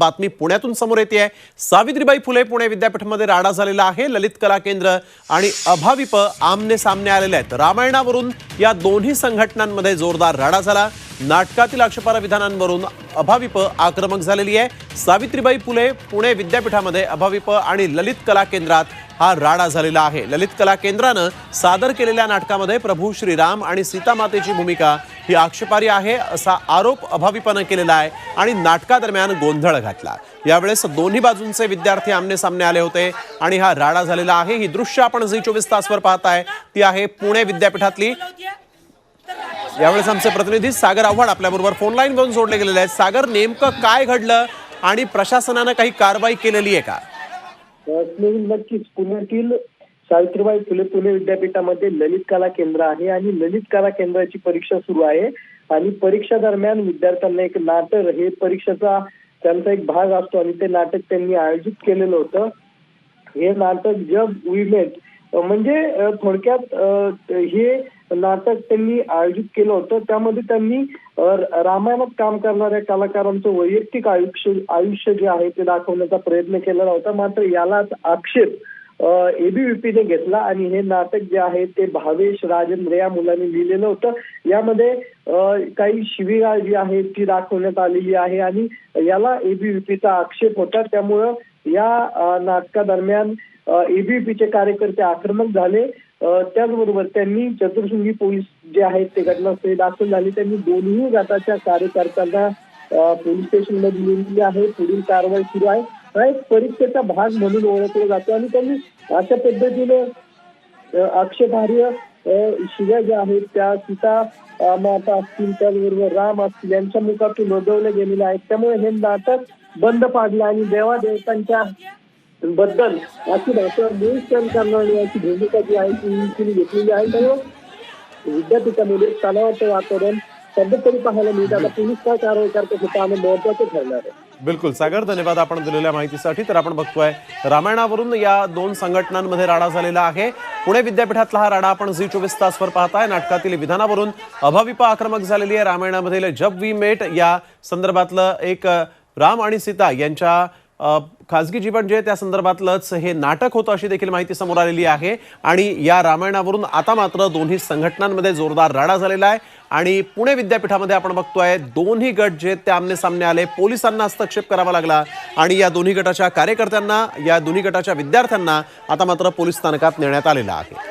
बातमी पुण्यातून समोर येते आहे. सावित्रीबाई फुले पुणे विद्यापीठामध्ये राडा झालेला आहे. ललित कला केंद्र आणि अभाविप आमने सामने आलेले आहेत. रामायणावरून या दोन्ही संघटनांमध्ये जोरदार राडा झाला. नाटकातील आक्षेपार्ह विधानांवरून अभाविप आक्रमक झालेली आहे. सावित्रीबाई फुले पुणे विद्यापीठामध्ये अभाविप आणि ललित कला केंद्रात हा राडा झालेला आहे. ललित कला केंद्रानं सादर केलेल्या नाटकामध्ये प्रभू श्रीराम आणि सीतामातेची भूमिका ही आक्षेपारी आहे असा आरोप अभाविपानं केलेला आहे आणि नाटकादरम्यान गोंधळ घातला. यावेळेस दोन्ही बाजूंचे विद्यार्थी आमने सामने आले होते आणि हा राडा झालेला आहे. ही दृश्य आपण झी चोवीस तासवर पाहताय ती आहे पुणे विद्यापीठातली. यावेळेस आमचे प्रतिनिधी सागर आव्हाड आपल्याबरोबर फोन लाईन जोडले गेलेले आहेत. सागर नेमकं काय घडलं आणि प्रशासनानं काही कारवाई केलेली आहे का? पुण्यातील सावित्रीबाई फुले पुणे विद्यापीठामध्ये ललित कला केंद्र आहे आणि ललित कला केंद्राची परीक्षा सुरू आहे. आणि परीक्षा दरम्यान विद्यार्थ्यांना एक नाटक हे परीक्षेचा त्यांचा एक भाग असतो आणि ते नाटक त्यांनी आयोजित केलेलं होतं. हे नाटक जग विमेट म्हणजे थोडक्यात हे नाटक त्यांनी आयोजित केलं होतं. त्यामध्ये त्यांनी रामायणात काम करणाऱ्या कलाकारांचं वैयक्तिक आयुष्य आयुष्य जे आहे ते दाखवण्याचा प्रयत्न केलेला होता. मात्र यालाच आक्षेप एबीव्हीपीने घेतला आणि हे नाटक जे आहे ते भावेश राजेंद्र या मुलांनी लिहिलेलं होतं. यामध्ये काही शिबिरा जी आहे ती दाखवण्यात आलेली आहे आणि याला एबीव्हीपीचा आक्षेप होता. त्यामुळं या नाटकादरम्यान एबीव्हीपीचे कार्यकर्ते आक्रमक झाले. त्याचबरोबर त्यांनी चतुर्शृंगी पोलीस जे आहेत ते घटनास्थळी दाखल झाले. त्यांनी दोन्ही गटाच्या कार्यकर्त्यांना पोलीस स्टेशनमध्ये दिलेली आहे. पुढील कारवाई सुरू आहे. हा एक परीक्षेचा भाग म्हणून ओळखला जातो आणि त्यांनी अशा पद्धतीने अ, आक्षेपार्ह शिव्या ज्या आहेत त्या सीता माता असतील त्याचबरोबर राम असतील यांच्या मुखातून नोंदवल्या गेलेल्या आहेत. त्यामुळे हे नाटक बंद पाडलं आणि देवादेवतांच्या बद्दल याची भाषा निरीक्षण करणारी याची भूमिका जी आहे ती तिने घेतलेली आहे. त्यामुळे विद्यापीठामध्ये तणावाचं वातावरण सध्या पाहायला मिळतं. आता पोलीस काय कारवाई करतात हे पाहणं महत्वाचं ठरणार आहे. बिलकुल सागर धन्यवाद आपण दिलेल्या माहितीसाठी. तर आपण बघतोय रामायणावरून या दोन संघटनांमध्ये राडा झालेला आहे. पुणे विद्यापीठातला हा राडा आपण झी चोवीस तासवर पाहताय. नाटकातील विधानावरून अभाविप आक्रमक झालेली आहे रामायणामधील जब वी मेट या संदर्भातलं एक राम आणि सीता यांच्या खाजगी जीवन जे आहे त्या संदर्भातलंच हे नाटक होतं अशी देखील माहिती समोर आलेली आहे. आणि या रामायणावरून आता मात्र दोन्ही संघटनांमध्ये जोरदार राडा झालेला आहे. आणि पुणे विद्यापीठामध्ये आपण बघतोय दोन्ही गट जे आहेत ते आमने सामने आले. पोलिसांना हस्तक्षेप करावा लागला. आणि या दोन्ही गटाच्या कार्यकर्त्यांना या दोन्ही गटाच्या विद्यार्थ्यांना आता मात्र पोलीस स्थानकात नेण्यात आलेलं आहे.